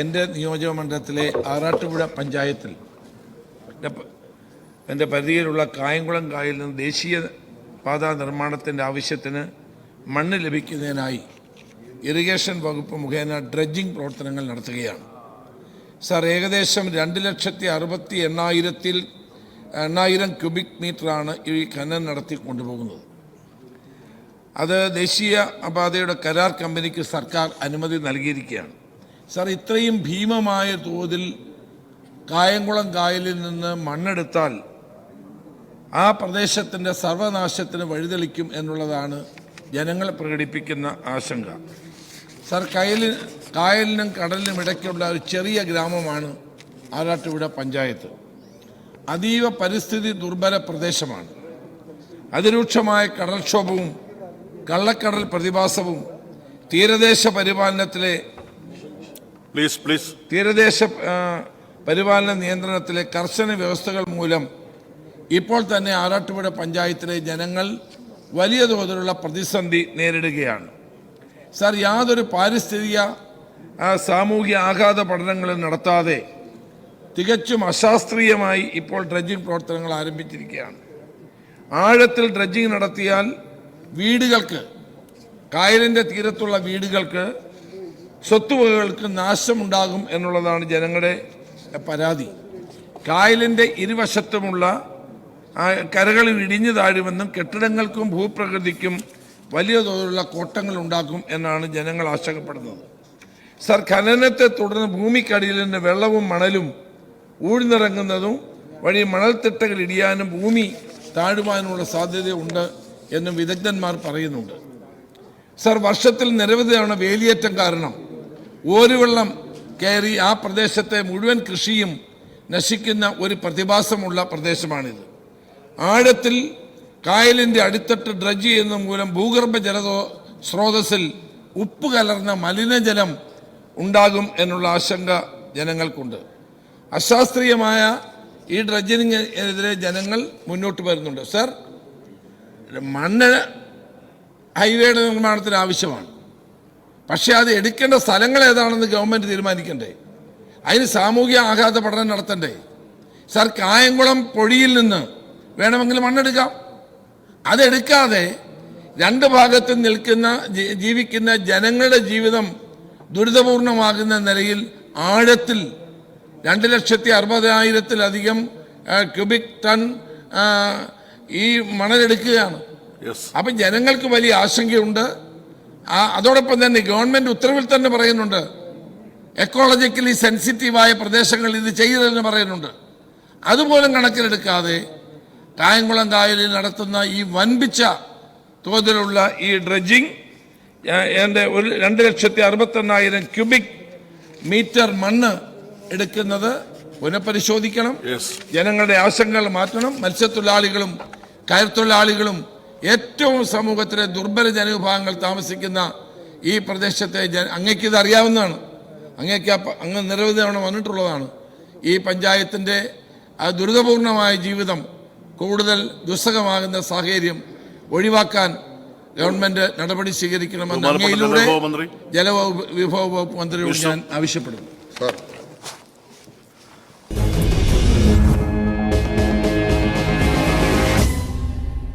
എന്റെ നിയോജക മണ്ഡലത്തിലെ ആറാട്ടുപുഴ പഞ്ചായത്തിൽ എന്റെ പരിധിയിലുള്ള കായംകുളം കായലിൽ നിന്ന് ദേശീയ പാതാ നിർമ്മാണത്തിന്റെ ആവശ്യത്തിന് മണ്ണ് ലഭിക്കുന്നതിനായി ഇറിഗേഷൻ വകുപ്പ് മുഖേന ഡ്രഡ്ജിംഗ് പ്രവർത്തനങ്ങൾ നടത്തുകയാണ്. സാർ ഏകദേശം രണ്ട് ലക്ഷത്തി അറുപത്തി എണ്ണായിരത്തിൽ എണ്ണായിരം ക്യൂബിക് മീറ്ററാണ് ഈ ഖനനം നടത്തി കൊണ്ടുപോകുന്നത്. അത് ദേശീയ പാതയുടെ കരാർ കമ്പനിക്ക് സർക്കാർ അനുമതി നൽകിയിരിക്കുകയാണ്. സാർ ഇത്രയും ഭീമമായ തോതിൽ കായംകുളം കായലിൽ നിന്ന് മണ്ണെടുത്താൽ ആ പ്രദേശത്തിന്റെ സർവനാശത്തിന് വഴിതെളിക്കും എന്നുള്ളതാണ് ജനങ്ങൾ പ്രകടിപ്പിക്കുന്ന ആശങ്ക. സാർ കായലിൽ കായലിനും കടലിനും ഇടയ്ക്കുള്ള ഒരു ചെറിയ ഗ്രാമമാണ് ആറാട്ടുപുഴ പഞ്ചായത്ത്. അതീവ പരിസ്ഥിതി ദുർബല പ്രദേശമാണ്. അതിരൂക്ഷമായ കടൽക്ഷോഭവും കള്ളക്കടൽ പ്രതിഭാസവും തീരദേശ പരിപാലനത്തിലെ പ്ലീസ് പ്ലീസ് തീരദേശ പരിപാലന നിയന്ത്രണത്തിലെ കർശന വ്യവസ്ഥകൾ മൂലം ഇപ്പോൾ തന്നെ ആറാട്ടുപുഴ പഞ്ചായത്തിലെ ജനങ്ങൾ വലിയ തോതിലുള്ള പ്രതിസന്ധി നേരിടുകയാണ്. സാർ യാതൊരു പാരിസ്ഥിതിക സാമൂഹിക ആഘാത പഠനങ്ങളും നടത്താതെ തികച്ചും അശാസ്ത്രീയമായി ഇപ്പോൾ ഡ്രഡ്ജിംഗ് പ്രവർത്തനങ്ങൾ ആരംഭിച്ചിരിക്കുകയാണ്. ആഴത്തിൽ ഡ്രഡ്ജിംഗ് നടത്തിയാൽ വീടുകൾക്ക് കായലിന്റെ തീരത്തുള്ള വീടുകൾക്ക് സ്വത്തുവകകൾക്ക് നാശമുണ്ടാകും എന്നുള്ളതാണ് ജനങ്ങളുടെ പരാതി. കായലിന്റെ ഇരുവശത്തുമുള്ള കരകളിൽ ഇടിഞ്ഞു താഴുമെന്നും കെട്ടിടങ്ങൾക്കും ഭൂപ്രകൃതിക്കും വലിയ തോതിലുള്ള കോട്ടങ്ങൾ ഉണ്ടാക്കും എന്നാണ് ജനങ്ങൾ ആശങ്കപ്പെടുന്നത്. സർ ഖനനത്തെ തുടർന്ന് ഭൂമിക്കടിയിൽ നിന്ന് വെള്ളവും മണലും ഊഴ്ന്നിറങ്ങുന്നതും വഴി മണൽത്തിട്ടകൾ ഇടിയാനും ഭൂമി താഴുവാനുമുള്ള സാധ്യതയുണ്ട് എന്നും വിദഗ്ധന്മാർ പറയുന്നുണ്ട്. സർ വർഷത്തിൽ നിരവധിയാണ് വേലിയേറ്റം കാരണം ഓരുവെള്ളം കയറി ആ പ്രദേശത്തെ മുഴുവൻ കൃഷിയും നശിക്കുന്ന ഒരു പ്രതിഭാസമുള്ള പ്രദേശമാണിത്. ആഴത്തിൽ കായലിന്റെ അടിത്തട്ട് ഡ്രജ് ചെയ്യുന്ന മൂലം ഭൂഗർഭ ജല സ്രോതസ്സിൽ ഉപ്പ് കലർന്ന മലിനജലം ഉണ്ടാകും എന്നുള്ള ആശങ്ക ജനങ്ങൾക്കുണ്ട്. അശാസ്ത്രീയമായ ഈ ഡ്രഡ്ജിനെതിരെ ജനങ്ങൾ മുന്നോട്ട് വരുന്നുണ്ട്. സർ മണ്ണ് ഹൈവേയുടെ നിർമ്മാണത്തിന് ആവശ്യമാണ്. പക്ഷേ അത് എടുക്കേണ്ട സ്ഥലങ്ങൾ ഏതാണെന്ന് ഗവൺമെന്റ് തീരുമാനിക്കണ്ടേ? അതിന് സാമൂഹിക ആഘാത പഠനം നടത്തണ്ടേ? സാർ കായംകുളം പൊഴിയിൽ നിന്ന് വേണമെങ്കിൽ മണ്ണെടുക്കാം. അതെടുക്കാതെ രണ്ട് ഭാഗത്ത് നിൽക്കുന്ന ജീവിക്കുന്ന ജനങ്ങളുടെ ജീവിതം ദുരിതപൂർണമാകുന്ന നിലയിൽ ആഴത്തിൽ രണ്ട് ലക്ഷത്തി അറുപതിനായിരത്തിലധികം ക്യൂബിക് ടൺ ഈ മണലെടുക്കുകയാണ്. അപ്പം ജനങ്ങൾക്ക് വലിയ ആശങ്കയുണ്ട്. ആ അതോടൊപ്പം തന്നെ ഗവൺമെന്റ് ഉത്തരവിൽ തന്നെ പറയുന്നുണ്ട്. എക്കോളജിക്കലി സെൻസിറ്റീവായ പ്രദേശങ്ങളിൽ ഇത് ചെയ്യരുതെന്ന് പറയുന്നുണ്ട്. അതുപോലും കണക്കിലെടുക്കാതെ കായംകുളം കായലിൽ നടത്തുന്ന ഈ വൻപിച്ച തോതിലുള്ള ഈ ഡ്രഡ്ജിങ് എന്റെ ഒരു രണ്ട് ലക്ഷത്തി അറുപത്തെണ്ണായിരം ക്യൂബിക് മീറ്റർ മണ്ണ് എടുക്കുന്നത് പുനഃപരിശോധിക്കണം ജനങ്ങളുടെ ആശങ്കകൾ മാറ്റണം. മത്സ്യത്തൊഴിലാളികളും കയർത്തൊഴിലാളികളും ഏറ്റവും സമൂഹത്തിലെ ദുർബല ജനവിഭാഗങ്ങൾ താമസിക്കുന്ന ഈ പ്രദേശത്തെ ജന അങ്ങേക്ക് ഇത് അറിയാവുന്നതാണ്. അങ്ങേക്ക് അങ്ങ് നിരവധി തവണ വന്നിട്ടുള്ളതാണ്. ഈ പഞ്ചായത്തിന്റെ ആ ദുരിതപൂർണമായ ജീവിതം കൂടുതൽ ദുസ്സഹമാകുന്ന സാഹചര്യം ഒഴിവാക്കാൻ ഗവൺമെന്റ് നടപടി സ്വീകരിക്കണമെന്ന് അങ്ങയിലൂടെ ജലവിഭവ വകുപ്പ് മന്ത്രിയോട് ഞാൻ ആവശ്യപ്പെടുന്നു. സാർ